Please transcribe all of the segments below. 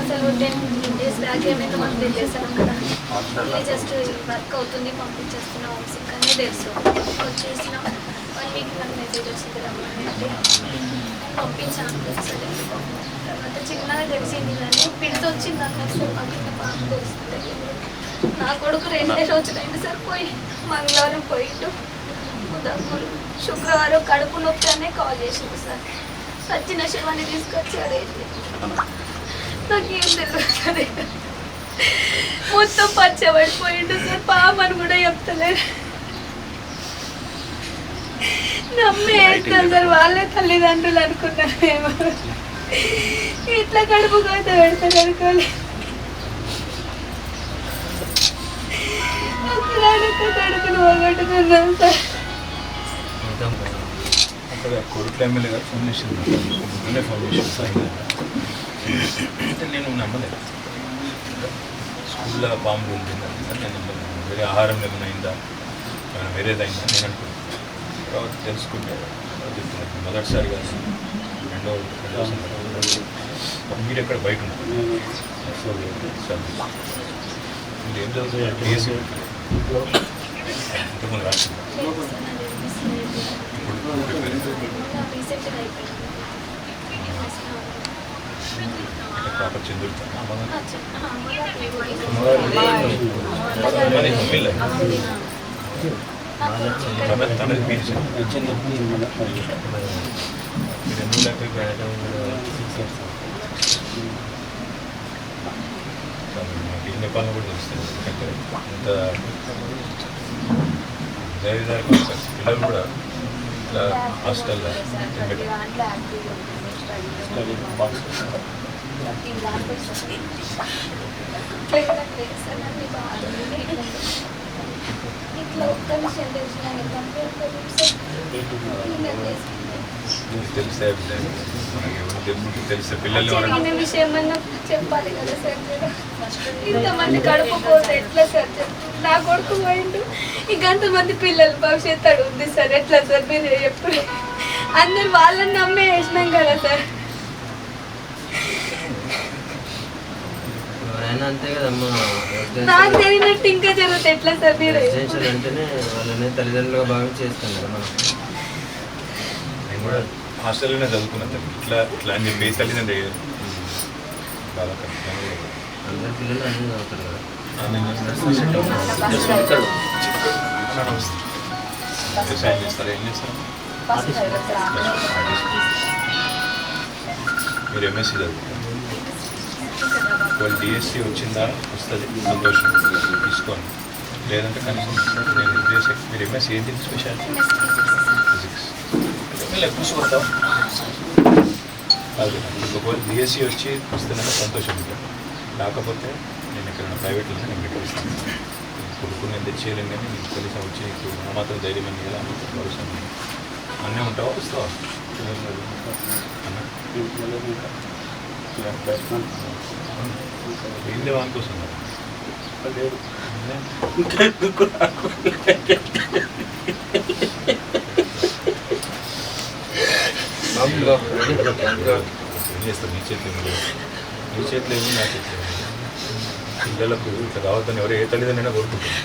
అసలు ten days back ఏమైతే మనం తెలియసాం కదా. మళ్ళీ జస్ట్ వర్క్ అవుతుంది పంపించేస్తున్నాం సిక్ అని తెలుసు. వచ్చేసిన వన్ వీక్ నాకు మెసేజ్ వచ్చింది రమ్మని అంటే పంపించాను సరే తర్వాత చిన్నగా తెలిసింది కానీ పిడితో వచ్చింది నాకు అసలు పంపిన పాప బాగా తెలుస్తుంది నా కొడుకు రెండే రోజులు అయింది సార్ పోయి మంగళవారం పోయిండు. బుధవారం శుక్రవారం కడుపు నొప్పి అనే కాల్ చేసింది సార్. సచిన శివాన్ని తీసుకొచ్చాడు నాకేం తెలియదు మొత్తం పచ్చబడిపోయిండు సార్ పాపని కూడా చెప్తలేదు. నమ్మే వేస్తాను సార్ వాళ్ళే తల్లిదండ్రులు అనుకున్నారు ఏమో ఇట్లా కడుపు కోత పెడతారు అనుకోలే. ఒకదానిక కడుపును పోగొట్టుకున్నాం సార్. అక్కడ కొడుకు ఎమ్మెల్యే గారు ఫోన్ చేసింది మొన్ననే ఫోన్ చేసింది సార్ అంటే నేను నమ్మలేదు. స్కూల్లో బాంబు ఉంటుందా నేను నమ్మలేదు. వేరే ఆహారం ఏమైనా అయిందా? వేరేదైందా? నేను అనుకుంటున్నాను. తర్వాత తెలుసుకుంటే చెప్తున్నాను మొదటిసారి కాదు రెండో మీరు ఎక్కడ బయట ఉంటుంది ఏం చదువుతుంది ఇంతకుముందు రాసింది? ప్రిపేర్ ప్రాపర్ చెందుతాను అమ్మగారు మీరు ఎందుకు కూడా తెలుస్తుంది ఎంత ఇంత పిల్లలు కూడా ఇట్లా హాస్టల్లో ఇట్లా ఒక్క విషయం తెలిసిన కంప్యూటర్ మీకు తెలిసే మనకి ఎవరు తెలుసు తెలిసే పిల్లలు జరిగిన ఎవరైనా విషయం అన్నా చెప్పాలి కదా సార్ మీరు. ఇంతమంది కడుపు పోతే ఎట్లా సార్ నా కొడుకు పోయిండు. ఇంకా అంతమంది పిల్లల భవిష్యత్తు అడుగుద్ది సార్. ఎట్లా సార్ మీరు ఎప్పుడు అందరు వాళ్ళని నమ్మే వేసినాం కదా సార్. అంతే కదమ్మా. నాకు జరిగినట్టు ఇంకా జరుగుతుంది ఎట్లా సార్ మీరు? రెసిడెన్షియల్ అంటేనే వాళ్ళని తల్లిదండ్రులుగా భావించి చేస్తాం కదా మనం కూడా హాస్టల్లోనే చదువుకున్నాను తల్లి. ఇట్లా ఇట్లా అని చెప్పి తల్లిదండ్రి బాగా కష్టం అందరి పిల్లలు అన్నీ చదువుతారు కదా వ్యవసాయం ఏం చేస్తారు మీరు ఎంఎస్సీ చదువుతారు వాళ్ళు వచ్చిందా వస్తుంది సంతోషం తీసుకోండి లేదంటే కనీసం నేను చేసే మీరు ఎంఎస్సీ ఏంటి స్పెషాలిటీ ఎక్కువ అది ఒకవేళ డిఎస్సి వచ్చి వస్తుందంటే సంతోషం ఉంటుంది లేకపోతే నేను ఎక్కడైనా ప్రైవేట్లో నేను పెట్టిస్తాను కొడుకు నేను తెచ్చేయలేను కానీ నీకు కనీసం వచ్చి నీకు ఆ మాత్రం ధైర్యం అని ఎలా మాత్రం భరోసా ఉంది. అన్నీ ఉంటావా వస్తావా అన్న ఏంది అందులో అందులో చేస్తాం నీ చేతులు నీ ఏమి నా చేతులు పిల్లలకు ఇట్లా కావద్దని ఎవరు ఏ తల్లిదండ్రులైనా కోరుకుంటున్నారు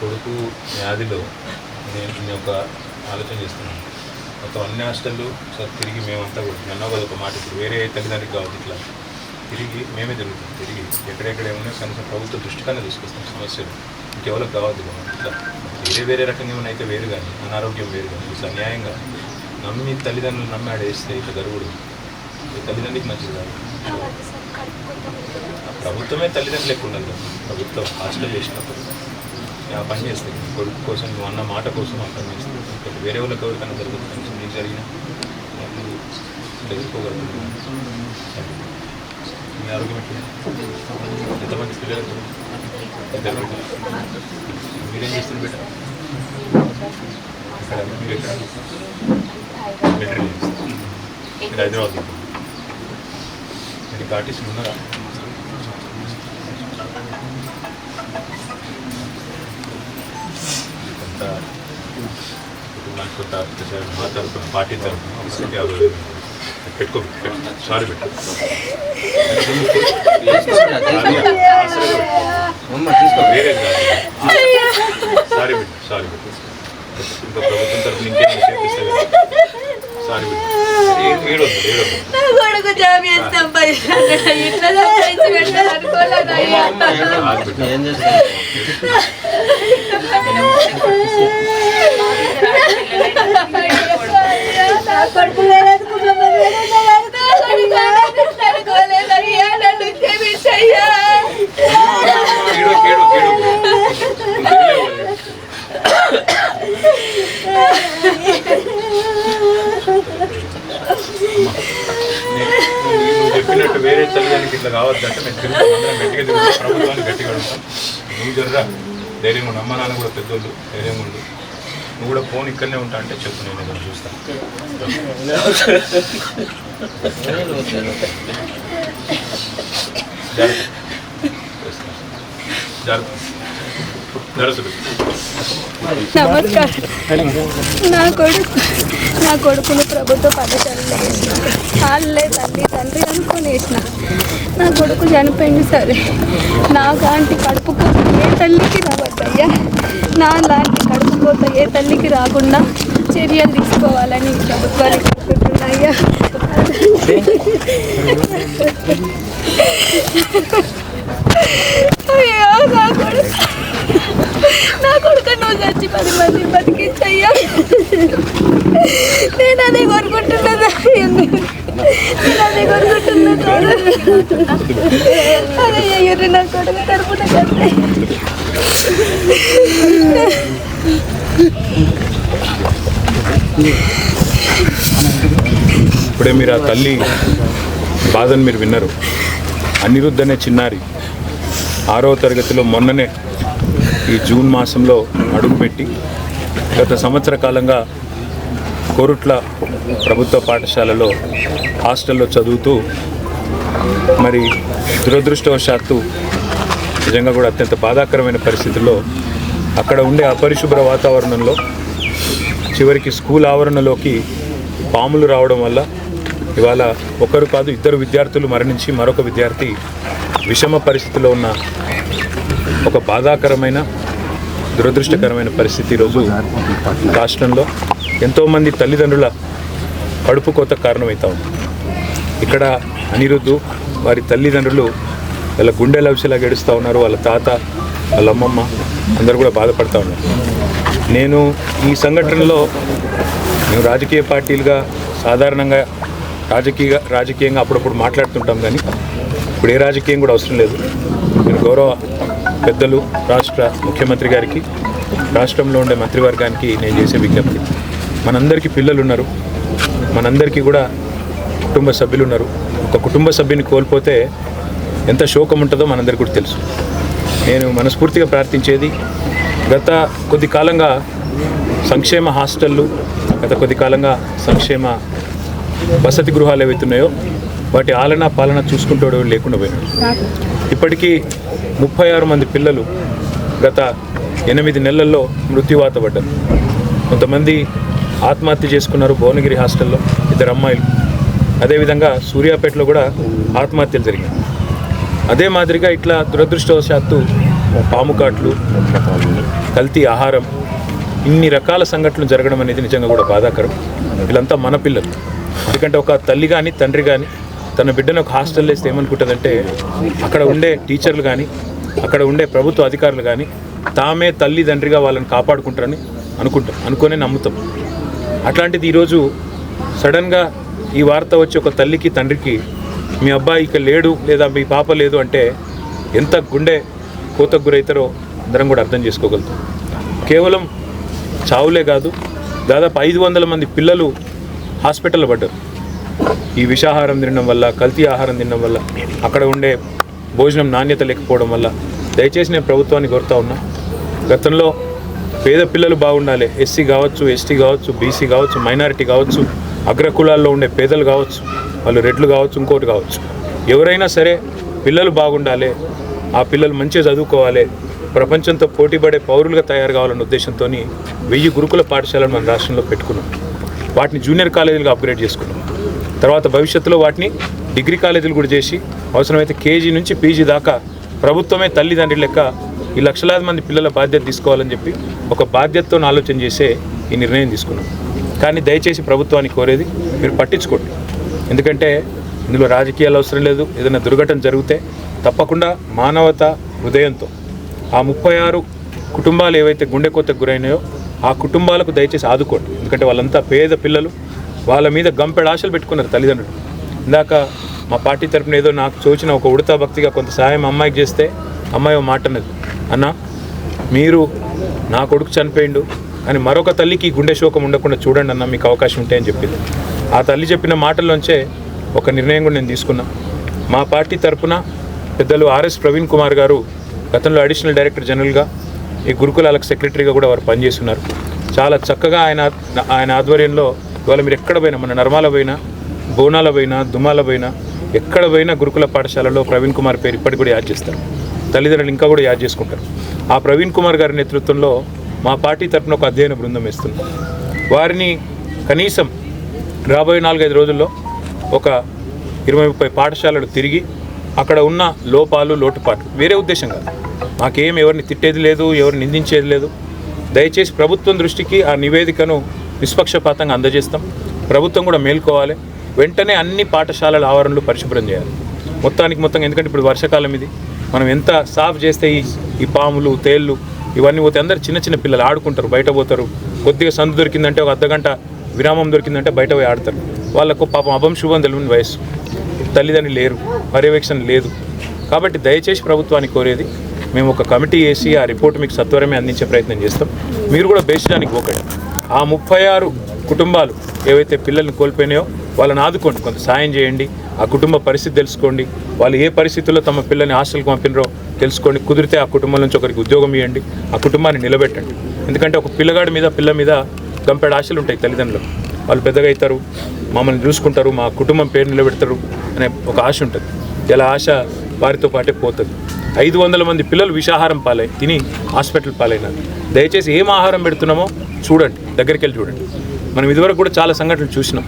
కొడుకు వ్యాధిలో నేను నేను ఒక ఆలోచన చేస్తున్నాను. మొత్తం అన్ని హాస్టళ్ళు సార్ తిరిగి మేమంతా కూడా అన్నావు కదా ఒక మాట ఇప్పుడు వేరే తల్లిదండ్రులకు కావద్దు ఇట్లా. తిరిగి మేమే తిరుగుతాం తిరిగి ఎక్కడెక్కడ ఏమన్నా కనీసం ప్రభుత్వ దృష్టికన్నా తీసుకొస్తాం సమస్యలు. ఇంకెవరికి కావద్దు ఇట్లా వేరే వేరే రకంగా ఏమైనా అయితే వేరు కానీ అనారోగ్యం వేరు కానీ ఇట్లా న్యాయంగా నమ్మి తల్లిదండ్రులు నమ్మి ఆడేస్తే ఇట్లా జరుగుడు తల్లిదండ్రులకి మంచిది కాదు. ప్రభుత్వమే తల్లిదండ్రులు ఎక్కువ ఉండదు ప్రభుత్వం హాస్టల్ చేసినప్పుడు ఆ పని చేస్తుంది కొడుకు కోసం నువ్వు అన్న మాట కోసం ఆ పని చేస్తాయి వేరే వాళ్ళకి ఎవరికైనా జరుగుతుంది. కనీసం నీకు జరిగిన వాళ్ళు ఆరోగ్యం ఎట్లా ఎంతమంది పిల్లలు ఇద్దరు బిడ్డలు. మీరేం చేస్తారు బిడ్డ ఇక్కడ మీరు ఎక్కడ? మీరు హైదరాబాద్ మీకు ఆర్టిస్టులు ఉన్నారా? కొంత కుటుంబానికి కొంత అత్యాచారం పార్టీ తరఫున యాభై పెట్టుకో సారీ పెట్టు. వేరే సారీ పెట్టు సారీ పెట్టు. ఇంకా ప్రభుత్వం తరఫున ఇంకేమైనా చేపిస్తే సారీ పెట్టు. ఏడొద్దు ఏడొద్దు. నా కొడుకు జాబ్ చేస్తాం పైసలు ఇట్లా సంపాదించి పెట్టాలనుకోలేదు అయ్యా ఆగి పెట్టు ఏం చేస్తావు నా కొడుకు లేదనుకున్నా అనుకోలేదు అయ్యా నన్ను నువ్వు చెప్పినట్టు వేరే తల్లిదండ్రులకి ఇట్లా కావద్దంటే నేను తిరుగుతాను అందరం గట్టిగా తిరుగుతాం ప్రభుత్వాన్ని గట్టిగా అడుగుతాం. నువ్వు జర్రా ధైర్యంగా ఉండు. అమ్మ నాన్న కూడా పెద్దోళ్ళు ధైర్యంగా ఉండు. నువ్వు కూడా ఫోన్ ఇక్కడనే ఉంటా అంటే చెప్పు నేను చూస్తాను నమస్కారం. నా కొడుకు నా కొడుకును ప్రభుత్వ పాఠశాలలో వేసిన. వాళ్ళే తల్లి తండ్రి అనుకుని వేసిన నా కొడుకు చనిపోయింది సరే నాకాంటి కడుపుకు ఏ తల్లికి రావద్దయ్యా నా లాంటి కడుపుకోత ఏ తల్లికి రాకుండా చర్యలు తీసుకోవాలని ప్రభుత్వానికి కోరుకుంటున్నాయ్యా? అయ్యో నా కొడుకు నా కొడుకు నువ్వు చచ్చి పది మంది బతికించయ్యా. నేను అదే కోరుకుంటున్నా నేను అదే కోరుకుంటున్నా అదే అయ్యూరి నా కొడుకు తరపున కంటే ఇప్పుడే మీరు ఆ తల్లి బాధను మీరు విన్నారు. అనిరుద్ధ్ అనే చిన్నారి. ఆరవ తరగతిలో మొన్ననే ఈ జూన్ మాసంలో అడుగుపెట్టి గత సంవత్సర కాలంగా కోరుట్ల ప్రభుత్వ పాఠశాలలో హాస్టల్లో చదువుతూ మరి దురదృష్టవశాత్తు నిజంగా కూడా అత్యంత బాధాకరమైన పరిస్థితుల్లో అక్కడ ఉండే అపరిశుభ్ర వాతావరణంలో చివరికి స్కూల్ ఆవరణలోకి పాములు రావడం వల్ల ఇవాళ ఒకరు కాదు ఇద్దరు విద్యార్థులు మరణించి మరొక విద్యార్థి విషమ పరిస్థితిలో ఉన్న ఒక బాధాకరమైన దురదృష్టకరమైన పరిస్థితి ఈరోజు రాష్ట్రంలో. ఎంతోమంది తల్లిదండ్రుల కడుపు కోత కారణమవుతా ఉంది. ఇక్కడ అనిరుద్ధు వారి తల్లిదండ్రులు వాళ్ళ గుండె లవిసిలా గెడుస్తూ ఉన్నారు. వాళ్ళ తాత వాళ్ళ అమ్మమ్మ అందరూ కూడా బాధపడతా ఉన్నారు. నేను ఈ సంఘటనలో మేము రాజకీయ పార్టీలుగా సాధారణంగా రాజకీయ రాజకీయంగా అప్పుడప్పుడు మాట్లాడుతుంటాం కానీ ఇప్పుడు ఏ రాజకీయం కూడా అవసరం లేదు. గౌరవ పెద్దలు రాష్ట్ర ముఖ్యమంత్రి గారికి రాష్ట్రంలో ఉండే మంత్రివర్గానికి నేను చేసే విజ్ఞప్తి. మనందరికీ పిల్లలు ఉన్నారు మనందరికీ కూడా కుటుంబ సభ్యులు ఉన్నారు ఒక కుటుంబ సభ్యుని కోల్పోతే ఎంత శోకం ఉంటుందో మనందరికీ కూడా తెలుసు. నేను మనస్ఫూర్తిగా ప్రార్థించేది గత కొద్ది కాలంగా సంక్షేమ హాస్టళ్ళు గత కొద్ది కాలంగా సంక్షేమ వసతి గృహాలు ఏవైతున్నాయో వాటి ఆలన పాలన చూసుకుంటూ లేకుండా పోయినాడు. ఇప్పటికీ ముప్పై ఆరు మంది పిల్లలు గత ఎనిమిది నెలల్లో మృత్యువాత పడ్డారు. కొంతమంది ఆత్మహత్య చేసుకున్నారు భువనగిరి హాస్టల్లో ఇద్దరు అమ్మాయిలు. అదేవిధంగా సూర్యాపేటలో కూడా ఆత్మహత్యలు జరిగాయి అదే మాదిరిగా ఇట్లా దురదృష్టవశాత్తు పాముకాట్లు కల్తీ ఆహారం ఇన్ని రకాల సంఘటనలు జరగడం అనేది నిజంగా కూడా బాధాకరం. వీళ్ళంతా మన పిల్లలు. ఎందుకంటే ఒక తల్లి కానీ తండ్రి కానీ తన బిడ్డను ఒక హాస్టల్లో వేస్తే ఏమనుకుంటుందంటే అక్కడ ఉండే టీచర్లు కానీ అక్కడ ఉండే ప్రభుత్వ అధికారులు కానీ తామే తల్లి తండ్రిగా వాళ్ళని కాపాడుకుంటారని అనుకుంటాం అనుకునే నమ్ముతాం. అట్లాంటిది ఈరోజు సడన్గా ఈ వార్త వచ్చి ఒక తల్లికి తండ్రికి మీ అబ్బాయి ఇక లేడు లేదా మీ పాప లేదు అంటే ఎంత గుండె కోతకు గురవుతారో అందరం కూడా అర్థం చేసుకోగలుగుతాం. కేవలం చావులే కాదు దాదాపు ఐదు వందల మంది పిల్లలు హాస్పిటల్లో పడ్డారు ఈ విషాహారం తినడం వల్ల కల్తీ ఆహారం తినడం వల్ల అక్కడ ఉండే భోజనం నాణ్యత లేకపోవడం వల్ల దయచేసి నేను ప్రభుత్వాన్ని కోరుతా ఉన్నా. గతంలో పేద పిల్లలు బాగుండాలి. ఎస్సీ కావచ్చు ఎస్టీ కావచ్చు బీసీ కావచ్చు మైనారిటీ కావచ్చు అగ్రకులాల్లో ఉండే పేదలు కావచ్చు వాళ్ళు రెడ్లు కావచ్చు ఇంకోటి కావచ్చు. ఎవరైనా సరే పిల్లలు బాగుండాలి. ఆ పిల్లలు మంచిగా చదువుకోవాలి. ప్రపంచంతో పోటీపడే పౌరులుగా తయారు కావాలన్న ఉద్దేశంతో వెయ్యి గురుకుల పాఠశాలను మన రాష్ట్రంలో పెట్టుకున్నాం. వాటిని జూనియర్ కాలేజీలుగా అప్గ్రేడ్ చేసుకున్నాం. తర్వాత భవిష్యత్తులో వాటిని డిగ్రీ కాలేజీలు కూడా చేసి అవసరమైతే కేజీ నుంచి పీజీ దాకా ప్రభుత్వమే తల్లిదండ్రి లెక్క ఈ లక్షలాది మంది పిల్లల బాధ్యత తీసుకోవాలని చెప్పి ఒక బాధ్యతతో ఆలోచన చేసే ఈ నిర్ణయం తీసుకున్నాం. కానీ దయచేసి ప్రభుత్వాన్ని కోరేది మీరు పట్టించుకోండి. ఎందుకంటే ఇందులో రాజకీయాలు అవసరం లేదు ఏదైనా దుర్ఘటన జరిగితే తప్పకుండా మానవత హృదయంతో ఆ ముప్పై ఆరు కుటుంబాలు ఏవైతే గుండె కోతకు గురైనాయో ఆ కుటుంబాలకు దయచేసి ఆదుకోండి. ఎందుకంటే వాళ్ళంతా పేద పిల్లలు. వాళ్ళ మీద గంపెడ ఆశలు పెట్టుకున్నారు తల్లిదండ్రులు. ఇందాక మా పార్టీ తరపున ఏదో నాకు చూచిన ఒక ఉడతా భక్తిగా కొంత సహాయం అమ్మాయికి చేస్తే అమ్మాయి మాట అన్నది. అన్న మీరు నా కొడుకు చనిపోయిండు కానీ మరొక తల్లికి గుండె శోకం ఉండకుండా చూడండి అన్న మీకు అవకాశం ఉంటే అని చెప్పింది. ఆ తల్లి చెప్పిన మాటల్లోంచే ఒక నిర్ణయం కూడా నేను తీసుకున్నా. మా పార్టీ తరపున పెద్దలు ఆర్ఎస్ ప్రవీణ్ కుమార్ గారు గతంలో అడిషనల్ డైరెక్టర్ జనరల్గా ఈ గురుకులాలకు సెక్రటరీగా కూడా వారు పనిచేస్తున్నారు. చాలా చక్కగా ఆయన ఆయన ఆధ్వర్యంలో ఇవాళ మీరు ఎక్కడ పోయినా మన నర్మాల పోయినా బోనాల పోయినా దుమాల పోయినా ఎక్కడ పోయినా గురుకుల పాఠశాలలో ప్రవీణ్ కుమార్ పేరు ఇప్పటికి కూడా యాద్ చేస్తారు. తల్లిదండ్రులు ఇంకా కూడా యాద్ చేసుకుంటారు. ఆ ప్రవీణ్ కుమార్ గారి నేతృత్వంలో మా పార్టీ తరపున ఒక అధ్యయన బృందం వేస్తుంది వారిని కనీసం రాబోయే నాలుగైదు రోజుల్లో ఒక ఇరవై ముప్పై పాఠశాలలు తిరిగి అక్కడ ఉన్న లోపాలు లోటుపాట్లు. వేరే ఉద్దేశం కాదు. మాకేం ఎవరిని తిట్టేది లేదు ఎవరిని నిందించేది లేదు. దయచేసి ప్రభుత్వం దృష్టికి ఆ నివేదికను నిష్పక్షపాతంగా అందజేస్తాం. ప్రభుత్వం కూడా మేల్కోవాలి. వెంటనే అన్ని పాఠశాలల ఆవరణలు పరిశుభ్రం చేయాలి. మొత్తానికి మొత్తం ఎందుకంటే ఇప్పుడు వర్షాకాలం ఇది. మనం ఎంత సాఫ్ చేస్తే ఈ ఈ పాములు తేళ్ళు ఇవన్నీ పోతే అందరు చిన్న చిన్న పిల్లలు ఆడుకుంటారు బయట పోతారు. కొద్దిగా సందు దొరికిందంటే ఒక అర్ధగంట విరామం దొరికిందంటే బయట పోయి ఆడతారు. వాళ్ళకు పాపం అభం శుభం తెలియని వయస్సు. తల్లిదండ్రులు లేరు పర్యవేక్షణ లేదు. కాబట్టి దయచేసి ప్రభుత్వాన్ని కోరేది మేము ఒక కమిటీ వేసి ఆ రిపోర్ట్ మీకు సత్వరమే అందించే ప్రయత్నం చేస్తాం. మీరు కూడా బేసిడానికి పోకండి. ఆ ముప్పై ఆరు కుటుంబాలు ఏవైతే పిల్లల్ని కోల్పోయినాయో వాళ్ళని ఆదుకోండి. కొంత సాయం చేయండి. ఆ కుటుంబ పరిస్థితి తెలుసుకోండి. వాళ్ళు ఏ పరిస్థితుల్లో తమ పిల్లల్ని హాస్టల్కి పంపినరో తెలుసుకోండి. కుదిరితే ఆ కుటుంబం నుంచి ఒకరికి ఉద్యోగం ఇవ్వండి. ఆ కుటుంబాన్ని నిలబెట్టండి. ఎందుకంటే ఒక పిల్లగాడి మీద పిల్ల మీద గంపెడ ఆశలు ఉంటాయి తల్లిదండ్రులు వాళ్ళు పెద్దగా అవుతారు. మమ్మల్ని చూసుకుంటారు మా కుటుంబం పేరు నిలబెడతారు అనే ఒక ఆశ ఉంటుంది. ఇలా ఆశ వారితో పాటే పోతుంది. ఐదు వందల మంది పిల్లలు విషాహారం పాలై తిని హాస్పిటల్ పాలైనారు. దయచేసి ఏం ఆహారం పెడుతున్నామో చూడండి దగ్గరికి వెళ్ళి చూడండి. మనం ఇదివరకు కూడా చాలా సంఘటనలు చూసినాం.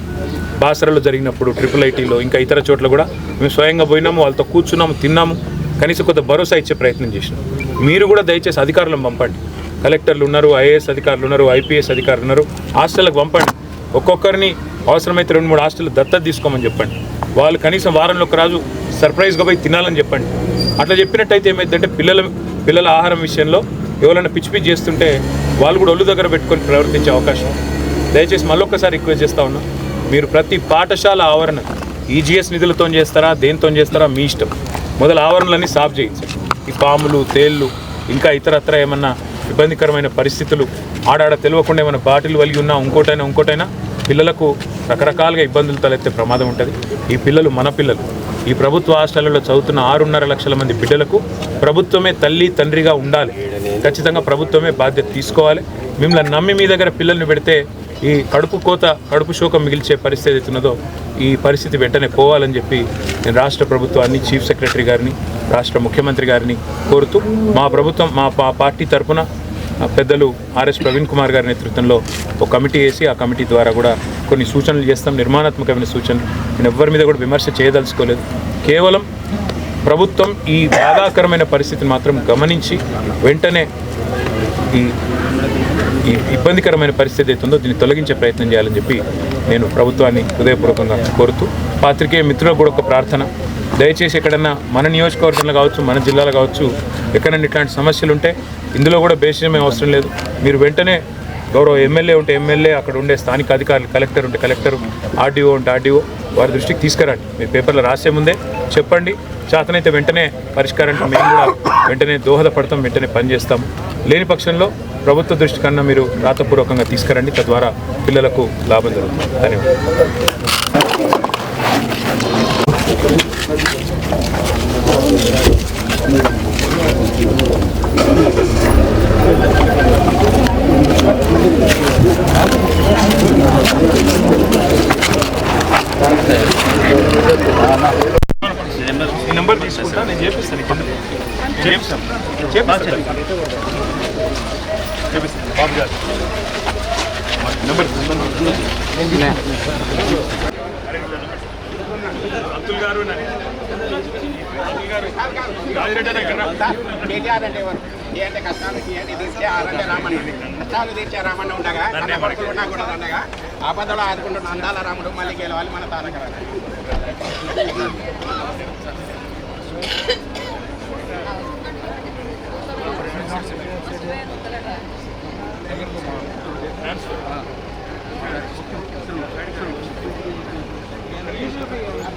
బాసరలో జరిగినప్పుడు ట్రిపుల్ ఐటీలో ఇంకా ఇతర చోట్ల కూడా మేము స్వయంగా పోయినాము వాళ్ళతో కూర్చున్నాము తిన్నాము కనీసం కొంత భరోసా ఇచ్చే ప్రయత్నం చేసినాం. మీరు కూడా దయచేసి అధికారులను పంపండి. కలెక్టర్లు ఉన్నారు ఐఏఎస్ అధికారులు ఉన్నారు ఐపీఎస్ అధికారులు ఉన్నారు హాస్టల్కి పంపండి. ఒక్కొక్కరిని అవసరమైతే రెండు మూడు హాస్టల్ దత్తత తీసుకోమని చెప్పండి. వాళ్ళు కనీసం వారంలో ఒక రాజు సర్ప్రైజ్గా పోయి తినాలని చెప్పండి. అట్లా చెప్పినట్టయితే ఏమైందంటే పిల్లల పిల్లల ఆహారం విషయంలో ఎవరైనా పిచ్చి పిచ్చి చేస్తుంటే వాళ్ళు కూడా ఒళ్ళు దగ్గర పెట్టుకొని ప్రవర్తించే అవకాశం. దయచేసి మళ్ళొక్కసారి రిక్వెస్ట్ చేస్తా ఉన్నా మీరు ప్రతి పాఠశాల ఆవరణ ఈజీఎస్ నిధులతో చేస్తారా దేనితో చేస్తారా మీ ఇష్టం. మొదలు ఆవరణలన్నీ సాఫ్ చేయించండి. ఈ పాములు తేళ్ళు ఇంకా ఇతరత్ర ఏమన్నా ఇబ్బందికరమైన పరిస్థితులు ఆడాడ తెలియకుండా ఏమైనా బాటిల్ వలిగి ఉన్నా ఇంకోటైనా ఇంకోటైనా పిల్లలకు రకరకాలుగా ఇబ్బందులు తలెత్తే ప్రమాదం ఉంటుంది. ఈ పిల్లలు మన పిల్లలు. ఈ ప్రభుత్వ హాస్టళ్ళలో చదువుతున్న ఆరున్నర లక్షల మంది బిడ్డలకు ప్రభుత్వమే తల్లి తండ్రిగా ఉండాలి. ఖచ్చితంగా ప్రభుత్వమే బాధ్యత తీసుకోవాలి. మిమ్మల్ని నమ్మి మీ దగ్గర పిల్లల్ని పెడితే ఈ కడుపు కోత కడుపు శోకం మిగిల్చే పరిస్థితి అవుతున్నదో ఈ పరిస్థితి వెంటనే పోవాలని చెప్పి నేను రాష్ట్ర ప్రభుత్వాన్ని చీఫ్ సెక్రటరీ గారిని రాష్ట్ర ముఖ్యమంత్రి గారిని కోరుతూ మా ప్రభుత్వం మా పా- పార్టీ తరపున పెద్దలు ఆర్ఎస్ ప్రవీణ్ కుమార్ గారి నేతృత్వంలో ఒక కమిటీ వేసి ఆ కమిటీ ద్వారా కూడా కొన్ని సూచనలు చేస్తాం నిర్మాణాత్మకమైన సూచనలు. నేను ఎవ్వరి మీద కూడా విమర్శ చేయదలుచుకోలేదు. కేవలం ప్రభుత్వం ఈ బాధాకరమైన పరిస్థితిని మాత్రం గమనించి వెంటనే ఈ ఈ ఇబ్బందికరమైన పరిస్థితి అవుతుందో దీన్ని తొలగించే ప్రయత్నం చేయాలని చెప్పి నేను ప్రభుత్వాన్ని హృదయపూర్వకంగా కోరుతూ పాత్రికేయ మిత్రులకు కూడా ఒక ప్రార్థన. దయచేసి ఎక్కడన్నా మన నియోజకవర్గంలో కావచ్చు మన జిల్లాలో కావచ్చు ఎక్కడన్నా ఇట్లాంటి సమస్యలు ఉంటే ఇందులో కూడా బేసిజమే అవసరం లేదు. మీరు వెంటనే గౌరవ ఎమ్మెల్యే ఉంటే ఎమ్మెల్యే అక్కడ ఉండే స్థానిక అధికారులు కలెక్టర్ ఉంటే కలెక్టర్ ఆర్డీఓ ఉంటే ఆర్డీఓ వారి దృష్టికి తీసుకురండి. మీ పేపర్లో రాసే ముందే చెప్పండి. చేతనైతే వెంటనే పరిష్కారానికి మేము కూడా వెంటనే దోహదపడతాం వెంటనే పనిచేస్తాం. లేని పక్షంలో ప్రభుత్వ దృష్టి కన్నా మీరు రాతపూర్వకంగా తీసుకురండి. తద్వారా పిల్లలకు లాభం జరుగుతుంది. ధన్యవాదాలు. నెంబర్ తీసుకుంటా నేను చేపిస్తాను చేపిస్తాను చేపిస్తాను చేపిస్తాను బాబు గారు నెంబర్ అబ్దుల్ గారు కేటీఆర్ అంటే ఎవరు ఏ అంటే కష్టాలు ఆరంటే రామన్న కష్టాలు తీర్చే రామన్న ఉండగా కన్న కొడుకులు ఉన్నా కూడా ఉండగా ఆపదలో ఆదుకుంటున్న అందాల రాముడు మళ్ళీ గెలవాలి మన తారక